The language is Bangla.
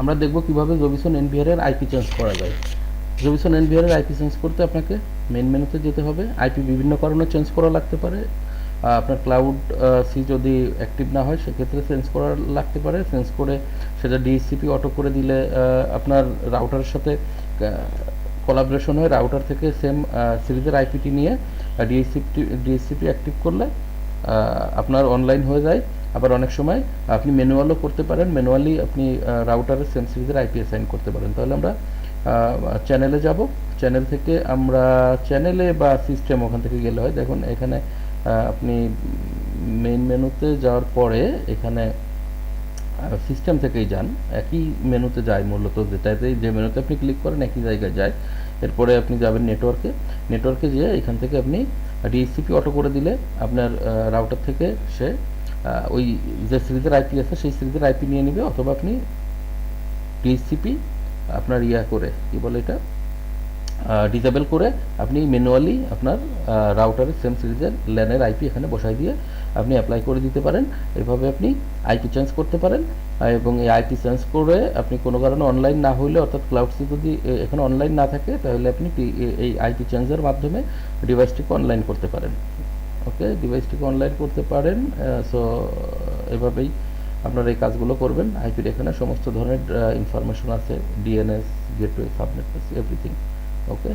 আমরা দেখব কীভাবে জবিসন এনভিআর এর আইপি চেঞ্জ করা যায়। জবিসন এনভিআর এর আইপি চেঞ্জ করতে আপনাকে মেন মেনুতে যেতে হবে। আইপি বিভিন্ন কারণে চেঞ্জ করা লাগতে পারে। আপনার ক্লাউড সি যদি অ্যাক্টিভ না হয়, সেক্ষেত্রে চেঞ্জ করা লাগতে পারে। চেঞ্জ করে সেটা ডিএসসিপি অটো করে দিলে আপনার রাউটারের সাথে কোলাবরেশন হয়ে রাউটার থেকে সেম সিরিজের আইপিটি নিয়ে ডিএসসিপি ডিএসসিপি অ্যাক্টিভ করলে আপনার অনলাইন হয়ে যায়। আবার অনেক সময় আপনি ম্যানুয়ালও করতে পারেন ম্যানুয়ালি আপনি রাউটারের সিরিজের আইপি অ্যাসাইন করতে পারেন। তাহলে আমরা চ্যানেলে যাব। চ্যানেল থেকে আমরা চ্যানেলে বা সিস্টেম ওখান থেকে গেলে হয়। দেখুন, এখানে আপনি মেইন মেনুতে যাওয়ার পরে এখানে সিস্টেম থেকেই যান। একই মেনুতে যায় মূলত। যেটাতে, যে মেনুতে আপনি ক্লিক করেন, একই জায়গায় যায়। এরপরে আপনি যাবেন নেটওয়ার্কে নেটওয়ার্কে যেয়ে এখান থেকে আপনি ডিএসসিপি অটো করে দিলে আপনার রাউটার থেকে সে ওই যে সিরিজের আইপি আছে, সেই সিরিজের আইপি নিয়ে নেবে, অথবা আপনি ডিএসসিপি আপনার ইয়া করে, কি বলে এটা? ডিসেবল করে আপনি ম্যানুয়ালি আপনার রাউটারের সেম সিরিজের ল্যানের আইপি এখানে বসাই দিয়ে আপনি অ্যাপ্লাই করে দিতে পারেন। এভাবে আপনি আইপি চেঞ্জ করতে পারেন এবং এই আইপি চেঞ্জ করে আপনি কোনো কারণে অনলাইন না হইলে, অর্থাৎ ক্লাউডসি যদি এখানে অনলাইন না থাকে, তাহলে আপনি এই আইপি চেঞ্জের মাধ্যমে ডিভাইসটিকে অনলাইন করতে পারেন। ওকে ডিভাইসটিকে অনলাইন করতে পারেন সো এভাবেই আপনারা এই কাজগুলো করবেন। আইপির এখানে সমস্ত ধরনের ইনফরমেশন আছে DNS gateway subnet everything okay